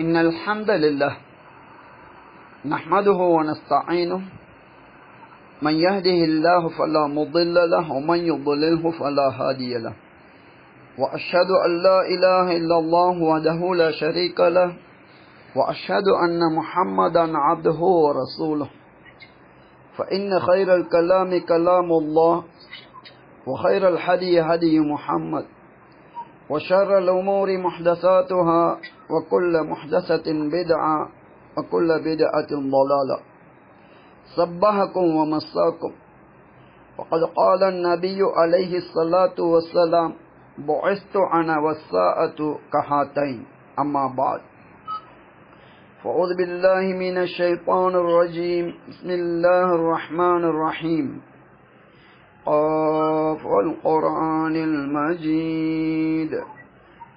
إن الحمد لله نحمده ونستعينه. من يهده الله فلا مضل له ومن يضلله فلا هادي له. وأشهد أن لا إله إلا الله وحده لا شريك له وأشهد أن محمدا عبده ورسوله. فإن خير الكلام كلام الله وخير الحدي هدي محمد. وشر الأمور محدثاتها وكل محدثة بدعة وكل بدعة ضلالة. صبحكم ومساكم. وقد قال النبي عليه الصلاة والسلام بعثت أنا والساعة كهاتين. أما بعد. فأعوذ بالله من الشيطان الرجيم. بسم الله الرحمن الرحيم. قاف والقرآن المجيد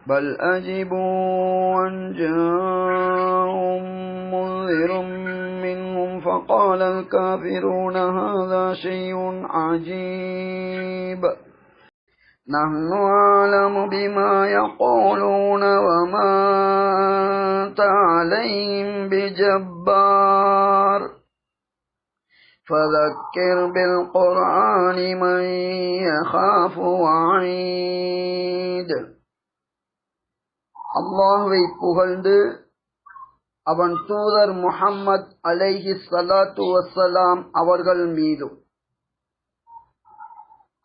بل أجبوا أن جاءهم منذر منهم فقال الكافرون هذا شيء عجيب. نحن أعلم بما يقولون وما أنت عليهم بجبار. فذكر بالقرآن من يخاف وعيد அல்லாஹுவை புகழ்ந்து அவன் தூதர் முஹம்மத் அலைஹி சலாத்து வசலாம் அவர்கள் மீதும்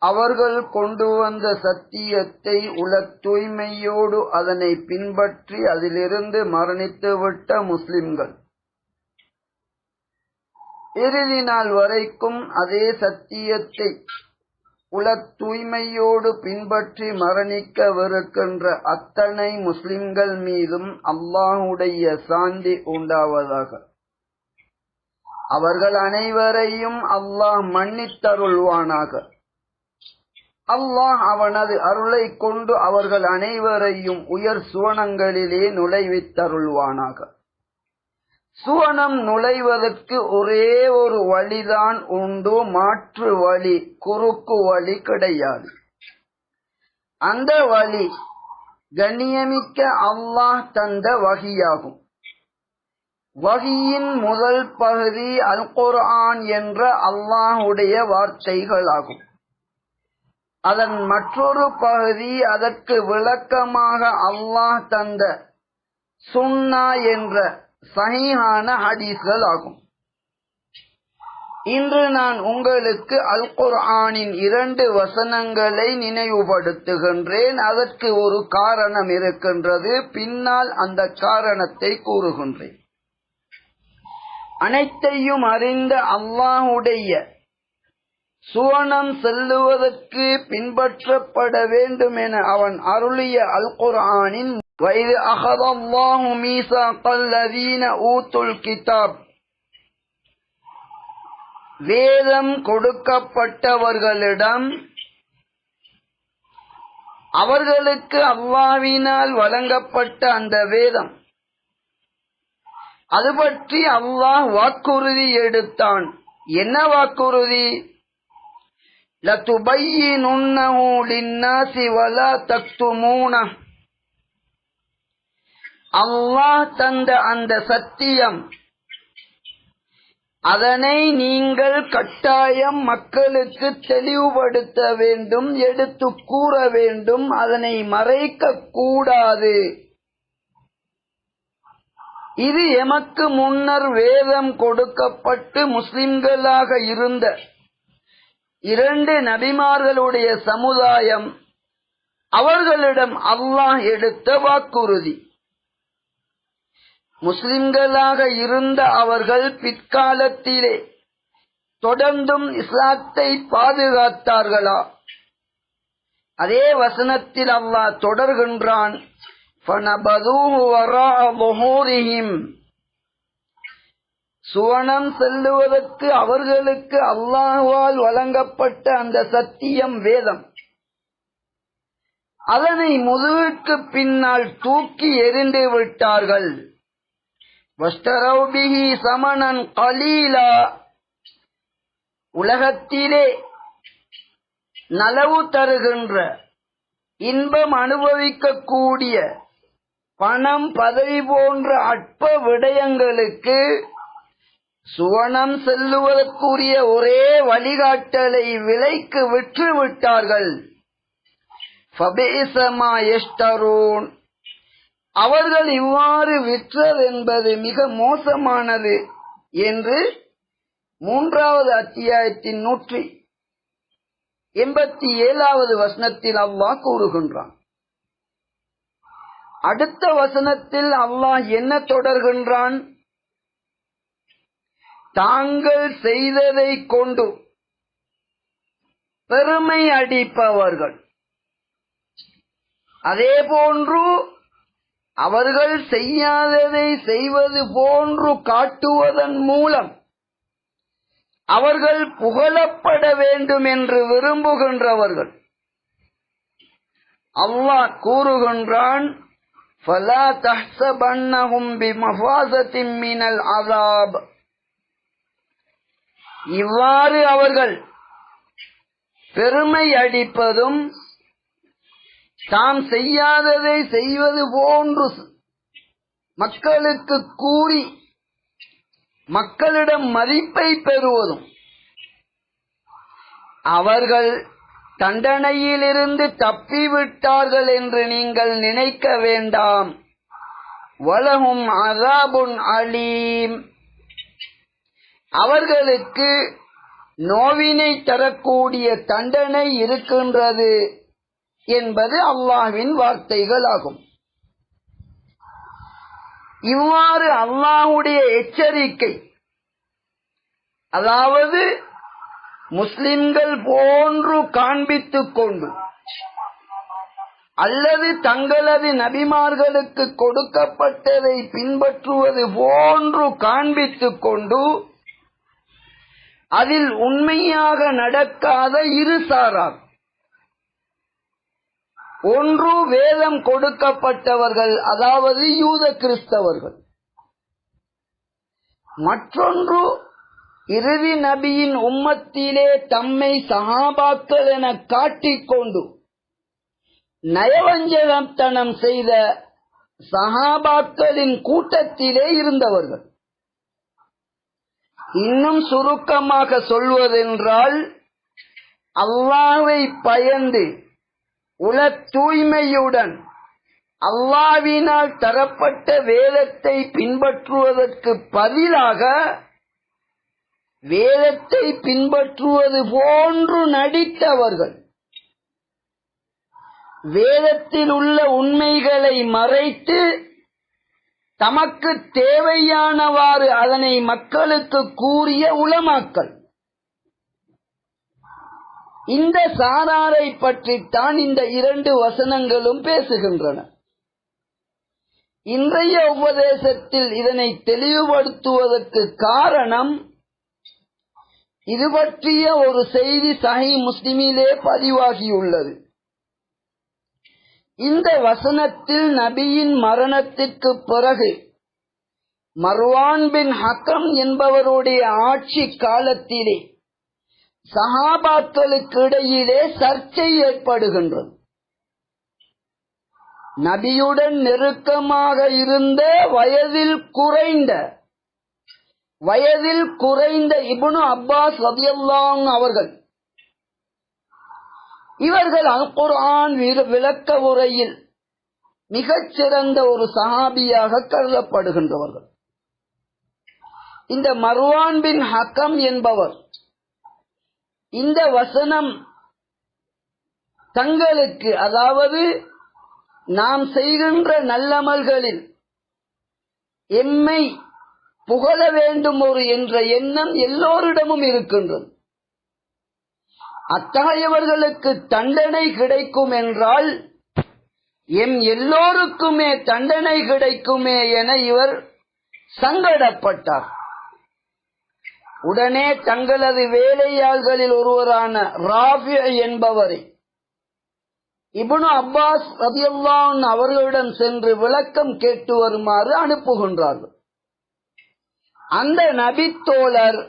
அவர்கள் கொண்டு வந்த சத்தியத்தை உல தூய்மையோடு அதனை பின்பற்றி அதிலிருந்து மரணித்துவிட்ட முஸ்லிம்கள் இறுதி நாள் வரைக்கும் அதே சத்தியத்தை உல தூய்மையோடு பின்பற்றி மரணிக்கவிருக்கின்ற அத்தனை முஸ்லிம்கள் மீதும் அல்லாஹுடைய சாந்தி உண்டாவதாக. அவர்கள் அனைவரையும் அல்லாஹ் மன்னித்தருள்வானாக. அல்லாஹ் அவனது அருளை கொண்டு அவர்கள் அனைவரையும் உயர் சுவனங்களிலே நுழைவித்தருள்வானாக. சுவனம் நுழைவதற்கு ஒரே ஒரு வழிதான் உண்டு மாற்று வழி குறுக்கு வழி கிடையாது. அந்த வழி கண்ணியமிக்க அல்லாஹ் தந்த வகியாகும். வகியின் முதல் பகுதி அல் குர்ஆன் என்ற அல்லாஹுடைய வார்த்தைகளாகும். அதன் மற்றொரு பகுதி அதற்கு விளக்கமாக அல்லாஹ் தந்த சுன்னா என்ற சஹீஹான ஹதீஸ்கள் ஆகும். இன்று நான் உங்களுக்கு அல் குர்ஆனின் இரண்டு வசனங்களை நினைவுபடுத்துகின்றேன். அதற்கு ஒரு காரணம் இருக்கின்றது. பின்னால் அந்த காரணத்தை கூறுகின்றேன். அனைத்தையும் அறிந்த அல்லாஹுடைய சுவனம் செல்லுவதற்கு பின்பற்றப்பட வேண்டும் என அவன் அருளிய அல் குரானின் வயது அகதல்லாஹு மீசாக்கல்லதீன ஊத்துல் கிதாப். வேதம் கொடுக்கப்பட்டவர்களிடம் அவர்களுக்கு அவ்வாவினால் வழங்கப்பட்ட அந்த வேதம். அது பற்றி அல்லாஹ் வாக்குறுதி எடுத்தான். என்ன வாக்குறுதி? لَتُبَيِّنُنَّهُ لِلنَّاسِ وَلَا تَكْتُمُونَهُ அல்லாஹ் தந்த அந்த சத்தியம் அதனை நீங்கள் கட்டாயம் மக்களுக்கு தெளிவுபடுத்த வேண்டும் எடுத்து கூற வேண்டும் அதனை மறைக்க கூடாது இது எமக்கு முன்னர் வேதம் கொடுக்கப்பட்டு முஸ்லிம்களாக இருந்த இரண்டு நபிமார்களுடைய சமுதாயம் அவர்களிடம் அல்லாஹ் எடுத்த வாக்குறுதி. முஸ்லிம்களாக இருந்த அவர்கள் பிற்காலத்திலே தொடர்ந்தும் இஸ்லாத்தை பாதுகாத்தார்களா? அதே வசனத்தில் அல்லாஹ் தொடர்கின்றான் சுவனம் செல்லுவதற்கு அவர்களுக்கு அல்லாஹுவால் வழங்கப்பட்ட அந்த சத்தியம் வேதம். அதனை முதுகுக்கு பின்னால் தூக்கி எரிந்து விட்டார்கள். வஸ்தரௌபிஹி சமணன் கலீலா. உலகத்திலே நலவு தருகின்ற இன்பம் அனுபவிக்கக்கூடிய பணம் பதவி போன்ற அற்ப விடயங்களுக்கு சுவனம் செல்லுவதற்குரிய ஒரே வழிகாட்டலை விலைக்கு விற்று விட்டார்கள் அவர்கள் இவ்வாறு விற்றதென்பது மிக மோசமானது என்று மூன்றாவது அத்தியாயத்தின் நூற்றி எண்பத்தி ஏழாவது வசனத்தில் அல்லாஹ் கூறுகின்றான். அடுத்த வசனத்தில் அல்லாஹ் என்ன தொடர்கின்றான்? தாங்கள் செய்ததை கொண்டு பெருமை அடிப்பவர்கள் அதே போன்று அவர்கள் செய்யாததை செய்வது போன்று காட்டுவதன் மூலம் அவர்கள் புகழப்பட வேண்டும் என்று விரும்புகின்றவர்கள் அல்லாஹ் கூறுகின்றான் فَلَا تَحْسَبَنَّهُمْ بِمَفَازَةٍ مِّنَ الْعَذَابِ இவ்வாறு அவர்கள் பெருமை அடிப்பதும் தாம் செய்யாததை செய்வது போன்று மக்களுக்கு கூறி மக்களிடம் மதிப்பை பெறுவதும் அவர்கள் தண்டனையிலிருந்து தப்பிவிட்டார்கள் என்று நீங்கள் நினைக்க வேண்டாம். வலகும் அசாபுன் அலீம். அவர்களுக்கு நோவினை தரக்கூடிய தண்டனை இருக்கின்றது என்பது அல்லாஹ்வின் வார்த்தைகளாகும். இவ்வாறு அல்லாஹுடைய எச்சரிக்கை அதாவது முஸ்லிம்கள் போன்று காண்பித்துக் கொண்டு அல்லது தங்களது நபிமார்களுக்கு கொடுக்கப்பட்டதை பின்பற்றுவது போன்று காண்பித்துக் கொண்டு அதில் உண்மையாக நடக்காத இரு சாரார். ஒன்று வேதம் கொடுக்கப்பட்டவர்கள் அதாவது யூத கிறிஸ்தவர்கள். மற்றொன்று இறுதி நபியின் உம்மத்திலே தம்மை சகாபாக்கள் என காட்டிக்கொண்டு நயவஞ்சகத்தனம் செய்த சகாபாக்களின் கூட்டத்திலே இருந்தவர்கள். இன்னும் சுருக்கமாக சொல்வதென்றால் அல்லாவை பயந்து உல தூய்மையுடன் அல்லாவினால் தரப்பட்ட வேதத்தை பின்பற்றுவதற்கு பதிலாக வேதத்தை பின்பற்றுவது போன்று நடித்தவர்கள் வேதத்தில் உள்ள உண்மைகளை மறைத்து தமக்கு தேவையானவாறு அதனை மக்களுக்கு கூறிய உளமாக்கல் இந்த சாராரை பற்றித்தான் இந்த இரண்டு வசனங்களும் பேசுகின்றன. இன்றைய உபதேசத்தில் இதனை தெளிவுபடுத்துவதற்கு காரணம் இது பற்றிய ஒரு செய்தி சஹி முஸ்லிமிலே பதிவாகியுள்ளது. இந்த வசனத்தில் நபியின் மரணத்திற்கு பிறகு மர்வான் பின் ஹக்கம் என்பவருடைய ஆட்சி காலத்திலே சகாபாக்களுக்கு இடையிலே சர்ச்சை ஏற்படுகின்றது. நபியுடன் நெருக்கமாக இருந்த வயதில் குறைந்த வயதில் குறைந்த இபுனு அப்பாஸ் ரதியல்லாங் அவர்கள் இவர்கள் அல் குரான் விளக்க உரையில் மிகச்சிறந்த ஒரு சஹாபியாக கருதப்படுகின்றவர்கள். இந்த மர்வான் பின் ஹக்கம் என்பவர் இந்த வசனம் தங்களுக்கு அதாவது நாம் செய்கின்ற நல்லமல்களில் எம்மை புகழ வேண்டும் ஒரு என்ற எண்ணம் எல்லோரிடமும் இருக்கின்றது. அத்தகையவர்களுக்கு தண்டனை கிடைக்கும் என்றால் எம் எல்லோருக்குமே தண்டனை கிடைக்குமே என இவர் சங்கடப்பட்டார். உடனே தங்களது வேலையாள்களில் ஒருவரான ராஃபி என்பவரை இபுனு அப்பாஸ் ரதியல்லான் அவர்களிடம் சென்று விளக்கம் கேட்டு வருமாறு அனுப்புகின்றார்கள். அந்த நபித்தோழர்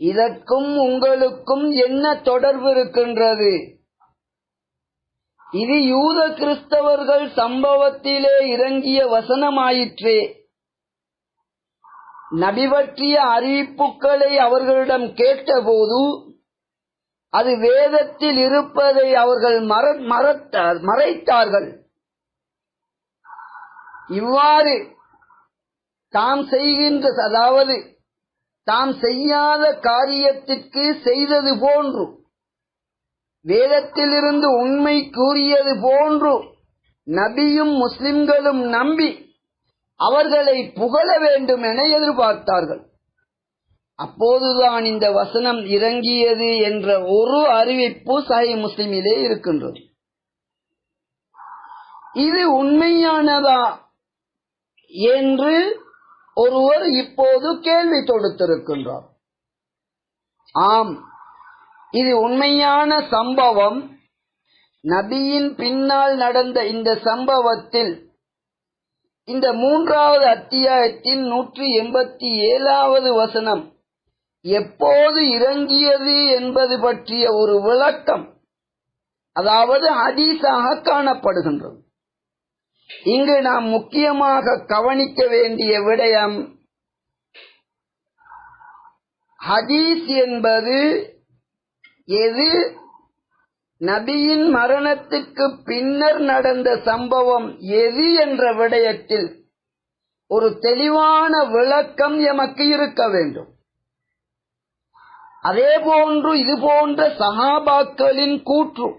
இதற்கும் உங்களுக்கும் என்ன தொடர்பு இருக்கின்றது? இது யூத கிறிஸ்தவர்கள் சம்பவத்திலே இறங்கிய வசனமாயிற்றே. நபி பற்றிய அறிவிப்புகளை அவர்களிடம் கேட்டபோது அது வேதத்தில் இருப்பதை அவர்கள் மற- மறைத்தார்கள். இவ்வாறு தாம் செய்கின்ற அதாவது தாம் செய்யாத காரியத்திற்கு செய்தது போன்று வேதத்திலிருந்து உண்மை கூறியது போன்று நபியும் முஸ்லிம்களும் நம்பி அவர்களை புகழ வேண்டும் என எதிர்பார்த்தார்கள். அப்போதுதான் இந்த வசனம் இறங்கியது என்ற ஒரு அறிவிப்பு சஹி முஸ்லிமிலே இருக்கின்றது. இது உண்மையானதா என்று ஒருவர் இப்போது கேள்வி தொடுத்திருக்கின்றார் ஆம் இது உண்மையான சம்பவம். நபியின் பின்னால் நடந்த இந்த சம்பவத்தில் இந்த மூன்றாவது அத்தியாயத்தின் நூற்றி எண்பத்தி ஏழாவது வசனம் எப்போது இறங்கியது என்பது பற்றிய ஒரு விளக்கம் அதாவது ஹதீஸாக காணப்படுகின்றது. இங்கு நாம் முக்கியமாக கவனிக்க வேண்டிய விடயம் ஹதீஸ் என்பது எது? நபியின் மரணத்துக்கு பின்னர் நடந்த சம்பவம் எது என்ற விடயத்தில் ஒரு தெளிவான விளக்கம் எமக்கு இருக்க வேண்டும். அதே போன்று இது போன்ற சகாபாக்களின் கூற்று.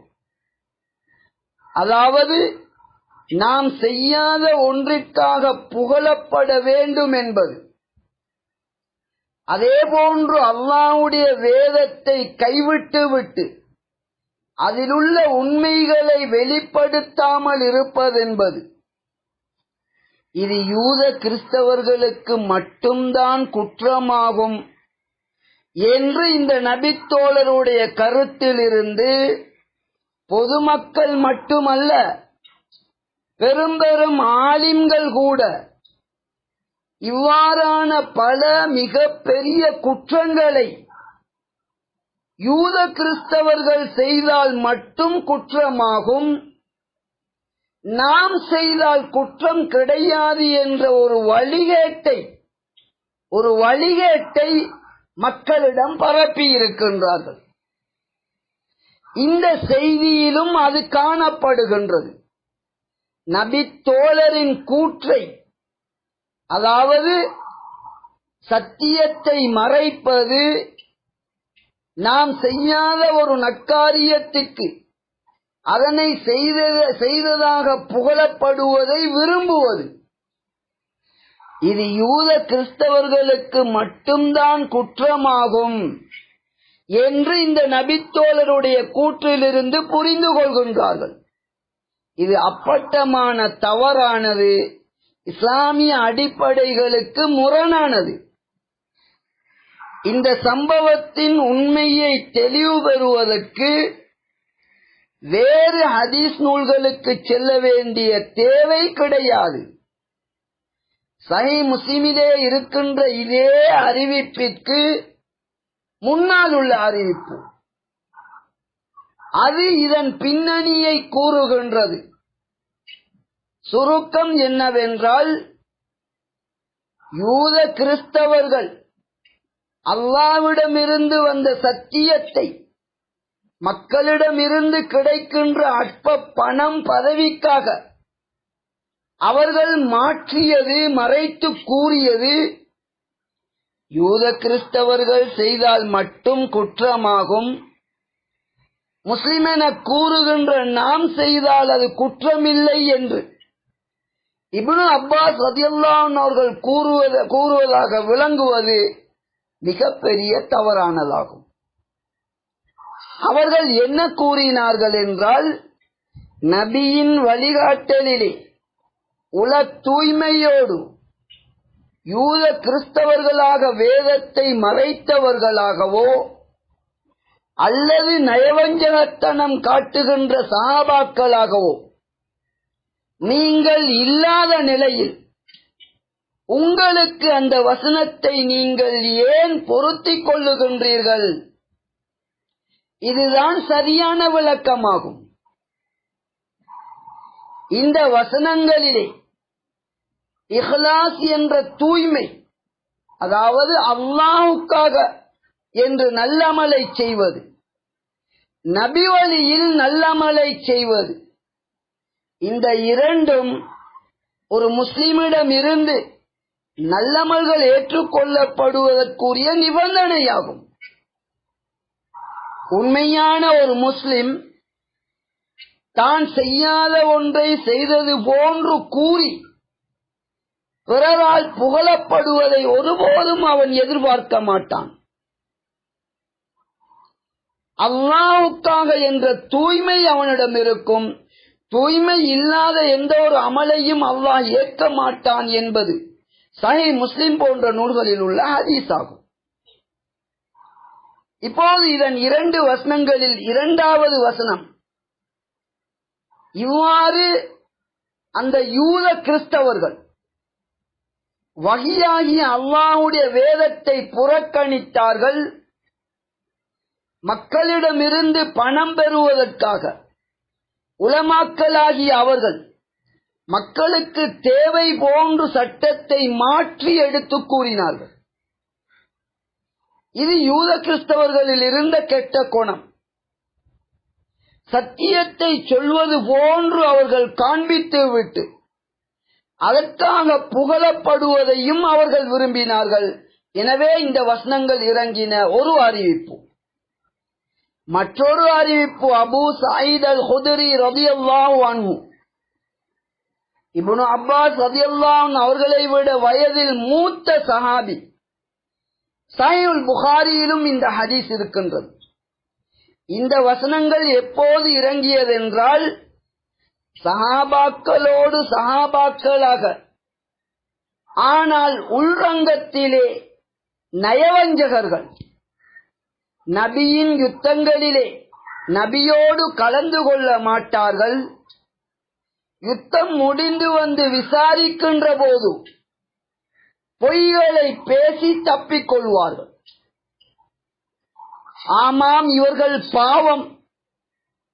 அதாவது நாம் செய்யாத ஒன்றிற்காக புகழப்பட வேண்டும் என்பது. அதே போன்று அல்லாவுடைய வேதத்தை கைவிட்டு விட்டு அதிலுள்ள உண்மைகளை வெளிப்படுத்தாமல் இருப்பதென்பது. இது யூத கிறிஸ்தவர்களுக்கு மட்டும்தான் குற்றமாகும் என்று இந்த நபித்தோழருடைய கருத்திலிருந்து பொதுமக்கள் மட்டுமல்ல பெரும்பெரும் ஆலிம்கள் கூட இவ்வாறான பல மிக பெரிய குற்றங்களை யூத கிறிஸ்தவர்கள் செய்தால் மட்டும் குற்றமாகும். நாம் செய்தால் குற்றம் கிடையாது என்ற ஒரு வழிகேட்டை ஒரு வழிகேட்டை மக்களிடம் பரப்பி இருக்கின்றார்கள். இந்த செய்தியிலும் அது காணப்படுகின்றது. நபி தோழரின் கூற்றை அதாவது சத்தியத்தை மறைப்பது நாம் செய்யாத ஒரு நற்காரியத்துக்கு அதனை செய்ததாக புகழப்படுவதை விரும்புவது. இது யூத கிறிஸ்தவர்களுக்கு மட்டும்தான் குற்றமாகும் என்று இந்த நபித்தோழருடைய கூற்றிலிருந்து புரிந்து கொள்கின்றார்கள். இது அப்பட்டமான தவறானது. இஸ்லாமிய அடிப்படைகளுக்கு முரணானது. இந்த சம்பவத்தின் உண்மையை தெளிவு பெறுவதற்கு வேறு ஹதீஸ் நூல்களுக்கு செல்ல வேண்டிய தேவை கிடையாது. சஹி முஸ்லிமிலே இருக்கின்ற இதே அறிவிப்பிற்கு முன்னால் உள்ள அறிவிப்பு. அது இதன் பின்னணியை கூறுகின்றது. சுருக்கம் என்னவென்றால் யூத கிறிஸ்தவர்கள் அல்லாவிடமிருந்து வந்த சத்தியத்தை மக்களிடமிருந்து கிடைக்கின்ற அற்ப பணம் பதவிக்காக அவர்கள் மாற்றியது மறைத்து கூறியது யூத கிறிஸ்தவர்கள் செய்தால் மட்டும் குற்றமாகும். முஸ்லிம் என கூறுகின்ற நாம் செய்தால் அது குற்றமில்லை என்று இப்னு அப்பாஸ் ரதியல்லான் அவர்கள் கூறுவது கூறுவதாக விளங்குவது மிகப்பெரிய தவறானதாகும். அவர்கள் என்ன கூறினார்கள் என்றால் நபியின் வழிகாட்டலிலே உல தூய்மையோடு யூத கிறிஸ்தவர்களாக வேதத்தை மறைத்தவர்களாகவோ அல்லது நயவஞ்சகத்தனம் காட்டுகின்ற சாபாக்களாகவோ நீங்கள் இல்லாத நிலையில் உங்களுக்கு அந்த வசனத்தை நீங்கள் ஏன் பொருத்தி கொள்ளுகின்றீர்கள்? இதுதான் சரியான விளக்கமாகும். இந்த வசனங்களிலே இஹ்லாஸ் என்ற தூய்மை அதாவது அல்லாஹுக்காக என்று நல்லமலை செய்வது நபிவழியில் நல்லமலை செய்வது இந்த இரண்டும் ஒரு முஸ்லிமிடம் இருந்து நல்லமல்கள் ஏற்றுக்கொள்ளப்படுவதற்குரிய நிபந்தனையாகும். உண்மையான ஒரு முஸ்லிம் தான் செய்யாத ஒன்றை செய்தது போன்று கூறி பிறரால் புகழப்படுவதை ஒருபோதும் அவன் எதிர்பார்க்க மாட்டான். அல்லாவுக்காக என்ற தூய்மை அவனிடம் இருக்கும். தூய்மை இல்லாத எந்த ஒரு அமலையும் அல்லாஹ் ஏற்க மாட்டான் என்பது சஹி முஸ்லிம் போன்ற நூல்களில் உள்ள ஹதீஸ் ஆகும் இப்போது இதன் இரண்டு வசனங்களில் இரண்டாவது வசனம். இவ்வாறு அந்த யூத கிறிஸ்தவர்கள் வகியாகிய அல்லாஹுடைய வேதத்தை புறக்கணித்தார்கள். மக்களிடமிருந்து பணம் பெறுவதற்காக. உலமாக்கலாகிய அவர்கள் மக்களுக்கு தேவை போன்று சட்டத்தை மாற்றி எடுத்து கூறினார்கள். இது யூத கிறிஸ்தவர்களில் இருந்த கெட்ட கோணம். சத்தியத்தை சொல்வது போன்று அவர்கள் காண்பித்து விட்டு அதற்காக புகழப்படுவதையும் அவர்கள் விரும்பினார்கள். எனவே இந்த வசனங்கள் இறங்கின. ஒரு அறிவிப்பு. மற்றொரு அறிவிப்பு அபு சயீத் அல் ஹுதரி ரதி அல்லாஹு இப்னு அப்பாஸ் ரதியல்லாஹு அவர்களை விட வயதில் மூத்த சஹாபி. சயுல் புகாரியிலும் இந்த ஹதீஸ் இருக்கின்றது. இந்த வசனங்கள் எப்போது இறங்கியதென்றால் சஹாபாக்களோடு சஹாபாக்களாக ஆனால் உள்ரங்கத்திலே நயவஞ்சகர்கள் நபியின் யுத்தங்களிலே நபியோடு கலந்து கொள்ள மாட்டார்கள். யுத்தம் முடிந்து வந்து விசாரிக்கின்ற போது பொய்களை பேசி தப்பிக் கொள்வார்கள். ஆமாம் இவர்கள் பாவம்.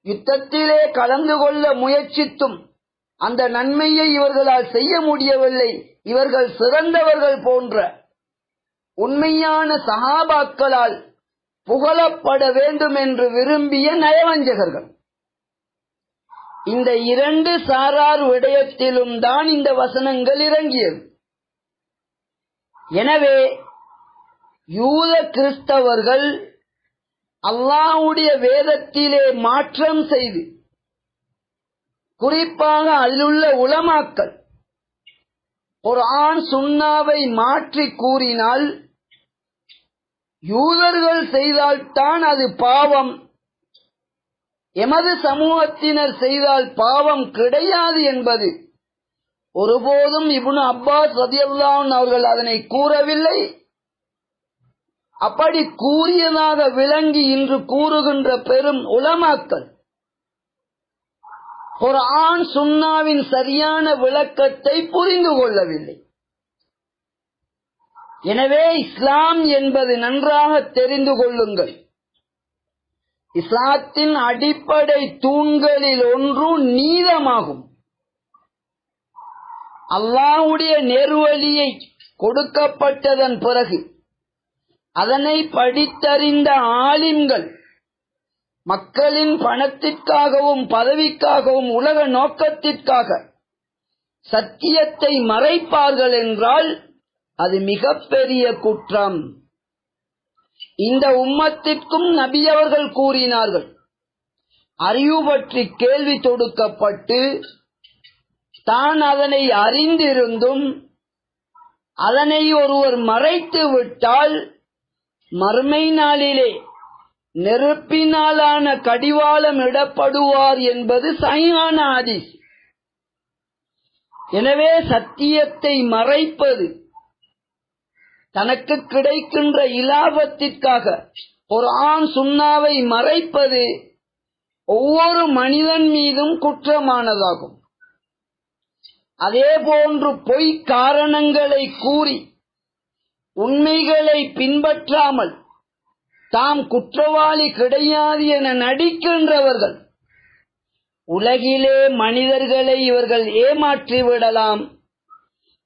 யுத்தத்திலே கலந்து கொள்ள முயற்சித்தும் அந்த நன்மையை இவர்களால் செய்ய முடியவில்லை. இவர்கள் சிறந்தவர்கள் போன்ற உண்மையான சகாபாக்களால் புகழப்பட வேண்டும் என்று விரும்பிய நயவஞ்சகர்கள். இந்த இரண்டு சாரார் விடயத்திலும் தான் இந்த வசனங்கள் இறங்கியது. எனவே யூத கிறிஸ்தவர்கள் அல்லாவுடைய வேதத்திலே மாற்றம் செய்து குறிப்பாக அதிலுள்ள உளமாக்கல் ஒரு ஆண் சுண்ணாவை மாற்றி கூறினால் யூதர்கள் செய்தால்தான் அது பாவம். எமது சமூகத்தினர் செய்தால் பாவம் கிடையாது என்பது. ஒருபோதும் இபுனு அப்பாஸ் ரதியல்லான் அவர்கள் அதனை கூறவில்லை. அப்படி கூறியதாக விளங்கி இன்று கூறுகின்ற பெரும் உலமாக்கள் ஒரு ஆண் சுண்ணாவின் சரியான விளக்கத்தை புரிந்து கொள்ளவில்லை. எனவே இஸ்லாம் என்பது நன்றாக தெரிந்து கொள்ளுங்கள். இஸ்லாத்தின் அடிப்படை தூண்களில் ஒன்று நீதமாகும். அல்லாஹுடைய நெருவழியை கொடுக்கப்பட்டதன் பிறகு அதனை படித்தறிந்த ஆலிம்கள் மக்களின் பணத்திற்காகவும் பதவிக்காகவும் உலக நோக்கத்திற்காக சத்தியத்தை மறைப்பார்கள் என்றால் அது மிகப்பெரிய குற்றம். இந்த உம்மத்திற்கும் நபி அவர்கள் கூறினார்கள். அறிவு பற்றி கேள்வி தொடுக்கப்பட்டு தான் அதனை அறிந்திருந்தும் அதனை ஒருவர் மறைத்து விட்டால் மறுமை நாளிலே நெருப்பினாலான கடிவாளம் இடப்படுவார் என்பது சையான ஆதிஸ் எனவே சத்தியத்தை மறைப்பது தனக்கு கிடைக்கின்ற இலாபத்திற்காக ஒரு ஆண் சுண்ணாவை மறைப்பது ஒவ்வொரு மனிதன் மீதும் குற்றமானதாகும். அதே போன்று பொய் காரணங்களை கூறி உண்மைகளை பின்பற்றாமல் தாம் குற்றவாளி கிடையாது என நடிக்கின்றவர்கள் உலகிலே மனிதர்களை இவர்கள் ஏமாற்றி விடலாம்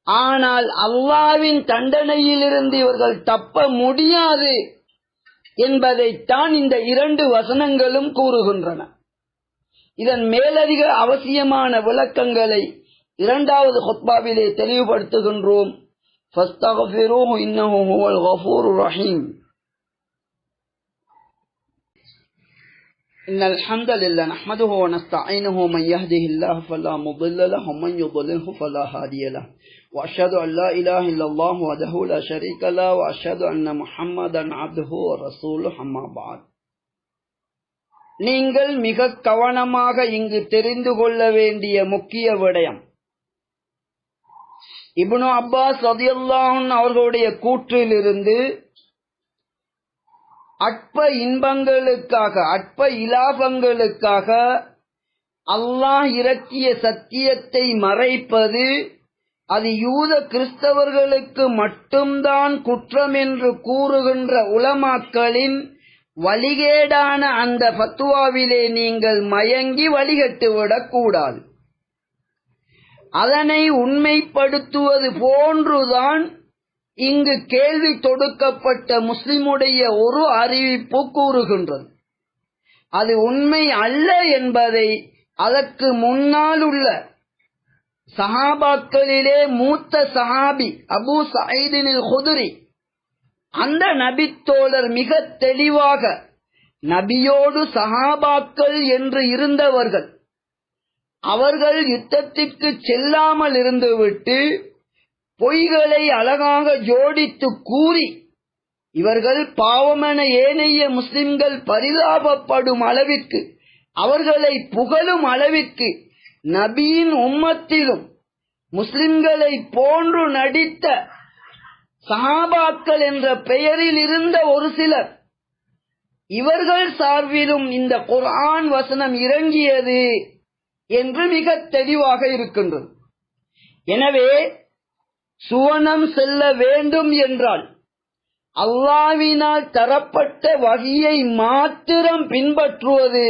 ஆனால் அல்லாவின் தண்டனையிலிருந்து இவர்கள் தப்ப முடியாது என்பதைத்தான் இந்த இரண்டு வசனங்களும் கூறுகின்றன. இதன் மேலதிக அவசியமான விளக்கங்களை இரண்டாவது ஹொத்பாவிலே தெளிவுபடுத்துகின்றோம். ரஹீம். إن الحمد لله نحمده ونستعينه من يهده الله فلا مضل له ومن يضلله فلا هادي له وأشهد أن لا إله إلا الله وحده لا شريك له وأشهد أن محمدا عبده ورسوله أما بعد நீங்கள் மிக கவனமாக இங்கு தெரிந்து கொள்ள வேண்டிய முக்கிய விடயம் இப்னு அப்பாஸ் ரதியல்லாஹன் அவர்களுடைய கூற்றிலிருந்து அற்ப இன்பங்களுக்காக அற்ப இலாபங்களுக்காக அல்லாஹ் இறக்கிய சத்தியத்தை மறைப்பது அது யூத கிறிஸ்தவர்களுக்கு மட்டும்தான் குற்றம் என்று கூறுகின்ற உலமாக்களின் வழிகேடான அந்த பத்துவாவிலே நீங்கள் மயங்கி வழிகட்டுவிடக் கூடாது. அதனை உண்மைப்படுத்துவது போன்றுதான் இங்கு கேள்வி தொடுக்கப்பட்ட முஸ்லிமுடைய ஒரு அறிவிப்பு கூறுகின்றது. அது உண்மை அல்ல என்பதை அதற்கு முன்னால் உள்ள சஹாபாக்களிலே மூத்த சஹாபி அபு சயீதினில் குதிரி அந்த நபித்தோழர் மிக தெளிவாக நபியோடு சஹாபாக்கள் என்று இருந்தவர்கள் அவர்கள் யுத்தத்திற்கு செல்லாமல் இருந்துவிட்டு பொய்களை அழகாக ஜோடித்து கூறி இவர்கள் பாவமென ஏனைய முஸ்லிம்கள் பரிதாபப்படும் அளவிற்கு அவர்களை புகழும் அளவிற்கு நபியின் உம்மத்திலும் முஸ்லிம்களை போன்று நடித்த சஹாபாக்கள் என்ற பெயரில் இருந்த ஒரு சிலர் இவர்கள் சார்பிலும் இந்த குர்ஆன் வசனம் இறங்கியது என்று மிக தெளிவாக இருக்கின்றது. எனவே சுவனம் செல்ல வேண்டும் என்றால் அல்லாவினால் தரப்பட்ட வகையை மாத்திரம் பின்பற்றுவது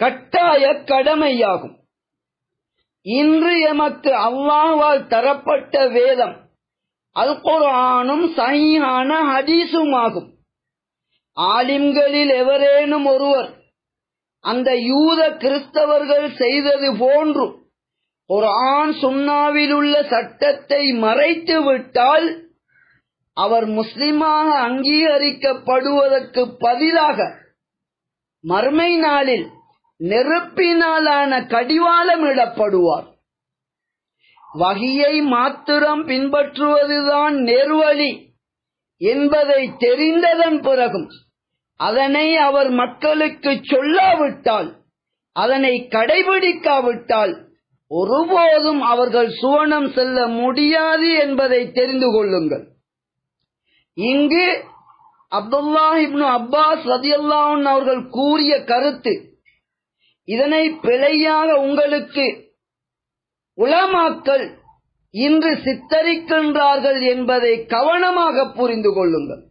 கட்டாய கடமையாகும். இன்று எமக்கு அல்லாவால் தரப்பட்ட வேதம் அல் குரானும் சஹீஹான ஹதீஸுமாகும். ஆலிம்களில் எவரேனும் ஒருவர் அந்த யூத கிறிஸ்தவர்கள் செய்தது போன்றும் குரான் சுன்னாவில் உள்ள சட்டத்தை மறைத்து விட்டால் அவர் முஸ்லிமாக அங்கீகரிக்கப்படுவதற்கு பதிலாக மர்மை நாளில் நெருப்பினாலான கடிவாளம் இடப்படுவார். வகியை மாத்திரம் பின்பற்றுவதுதான் நேர்வழி என்பதை தெரிந்ததன் பிறகும் அதனை அவர் மக்களுக்கு சொல்லாவிட்டால் அதனை கடைபிடிக்காவிட்டால் ஒருபோதும் அவர்கள் சுவனம் செல்ல முடியாது என்பதை தெரிந்து கொள்ளுங்கள். இங்கு அப்துல்லா இப்னு அப்பாஸ் ரதியல்லாவுன் அவர்கள் கூறிய கருத்து இதனை பிழையாக உங்களுக்கு உலமாக்கள் இன்று சித்தரிக்கின்றார்கள் என்பதை கவனமாக புரிந்து கொள்ளுங்கள்.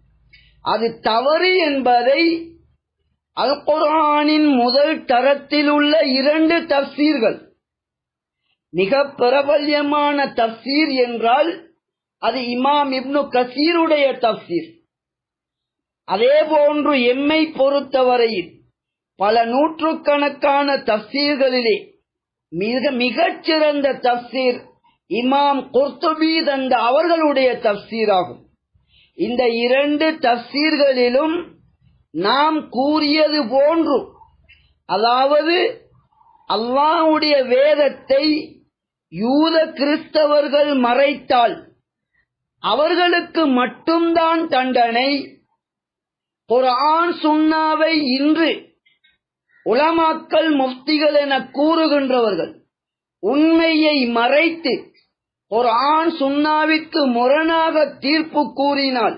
அது தவறு என்பதை அல் குரானின் முதல் தரத்தில் உள்ள இரண்டு தப்சீர்கள். மிக பிரபல்யமான தப்சீர் என்றால் அது இமாம் இப்னு கசீருடைய தப்சீர் அதே போன்று எம்மை பொறுத்தவரையில் பல நூற்றுக்கணக்கான தப்சீர்களிலே மிக மிகச்சிறந்த தப்சீர் இமாம் குர்துபி தந்த அவர்களுடைய தப்சீராகும் இந்த இரண்டு தப்சீர்களிலும் நாம் கூறியது போன்று அதாவது அல்லாவுடைய வேதத்தை யூத கிறிஸ்தவர்கள் மறைத்தால் அவர்களுக்கு மட்டும்தான் தண்டனை. ஒரு ஆண் சுண்ணாவை இன்று உலமாக்கல் முஃப்திகள் என கூறுகின்றவர்கள் உண்மையை மறைத்து ஒரு ஆண் சுண்ணாவிற்கு முரணாக தீர்ப்பு கூறினால்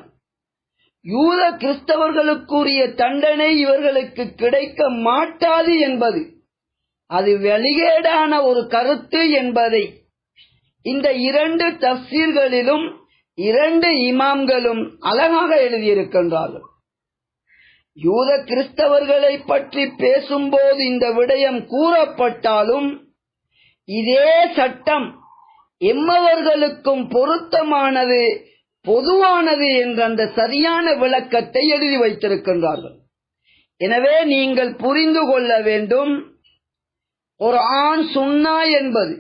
யூத கிறிஸ்தவர்களுக்குரிய தண்டனை இவர்களுக்கு கிடைக்க மாட்டாது என்பது அது வெளியேடான ஒரு கருத்து என்பதை இந்த இரண்டு தப்சீர்களிலும் இரண்டு இமாம்களும் அழகாக எழுதியிருக்கின்றார்கள். யூத கிறிஸ்தவர்களை பற்றி பேசும்போது இந்த விடயம் கூறப்பட்டாலும் இதே சட்டம் எம்மவர்களுக்கும் பொருத்தமானது பொதுவானது என்ற அந்த சரியான விளக்கத்தை எழுதி வைத்திருக்கின்றார்கள். எனவே நீங்கள் புரிந்து கொள்ள வேண்டும் ஒரு ஆண் சுன்னா என்பது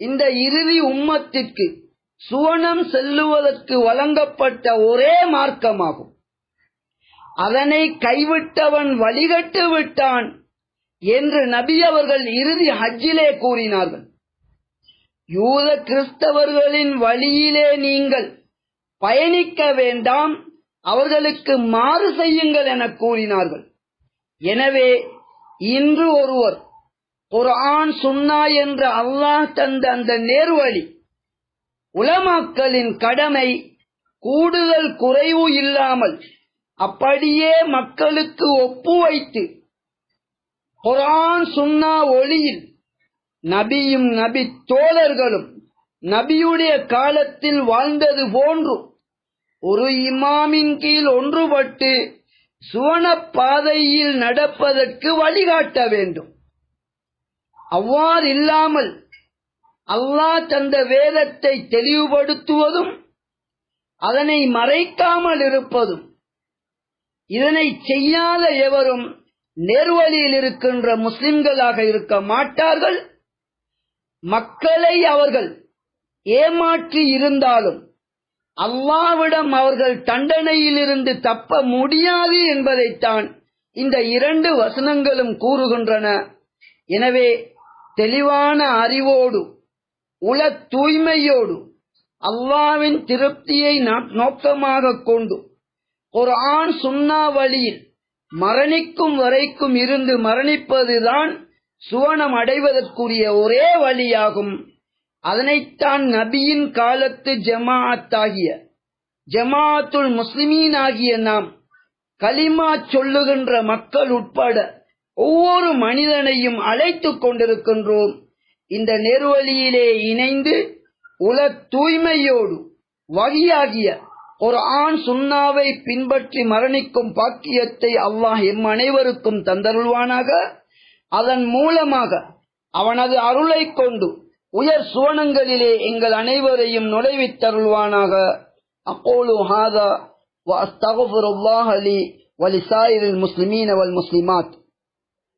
இந்த இறுதி உம்மத்திற்கு சுவனம் செல்லுவதற்கு வழங்கப்பட்ட ஒரே மார்க்கமாகும். அதனை கைவிட்டவன் வழிகட்டு விட்டான் என்று நபி அவர்கள் இறுதி ஹஜ்ஜிலே கூறினார்கள். யூத கிறிஸ்தவர்களின் வழியிலே நீங்கள் பயணிக்க வேண்டாம் அவர்களுக்கு மாறு செய்யுங்கள் என கூறினார்கள். எனவே இன்று ஒருவர் குரான் சுன்னா என்ற அல்லாஹ் தந்த அந்த நேர்வழி. உலமாக்களின் கடமை கூடுதல் குறைவு இல்லாமல் அப்படியே மக்களுக்கு ஒப்பு வைத்து குரான் சுன்னா ஒளியில் நபியும் நபி தோழர்களும் நபியுடைய காலத்தில் வாழ்ந்தது போன்று ஒரு இமாமின் கீழ் ஒன்றுபட்டு சுவன பாதையில் நடப்பதற்கு வழிகாட்ட வேண்டும். அவ்வாறு இல்லாமல் அல்லாஹ் தந்த வேதத்தை தெளிவுபடுத்துவதும் அதனை மறைக்காமல் இருப்பதும் இதனை செய்யாத எவரும் நேர்வழியில் இருக்கின்ற முஸ்லிம்களாக இருக்க மாட்டார்கள். மக்களை அவர்கள் ஏமாற்றி இருந்தாலும் அல்லாவிடம் அவர்கள் தண்டனையிலிருந்து தப்ப முடியாது என்பதைத்தான் இந்த இரண்டு வசனங்களும் கூறுகின்றன. எனவே தெளிவான அறிவோடு உல தூய்மையோடு அல்லாவின் திருப்தியை நோக்கமாக கொண்டு ஒரு ஆண் சுண்ணா வழியில் மரணிக்கும் வரைக்கும் இருந்து மரணிப்பதுதான் சுவனம் அடைவதற்குரிய ஒரே வழியாகும். அதனைத்தான் நபியின் காலத்து ஜமாஅத்தாகிய ஜமாஅத்துல் முஸ்லிமீன் ஆகிய நாம் கலிமா சொல்லுகின்ற மக்கள் உட்பட ஒவ்வொரு மனிதனையும் அழைத்துக் கொண்டிருக்கின்றோம் இந்த நெருவழியிலே இணைந்து உல தூய்மையோடு வகியாகிய ஒரு ஆண் சுண்ணாவை பின்பற்றி மரணிக்கும் பாக்கியத்தை அல்லாஹ் எம் அனைவருக்கும் தந்தருள்வானாக அதன் மூலமாக அவனது அருளை கொண்டு உயர் சுவனங்களிலே எங்கள் அனைவரையும் நுழைவித்தருள்வானாக அக்கோலு ஹாதா وأستغفر الله لي ولسائر المسلمين والمسلمات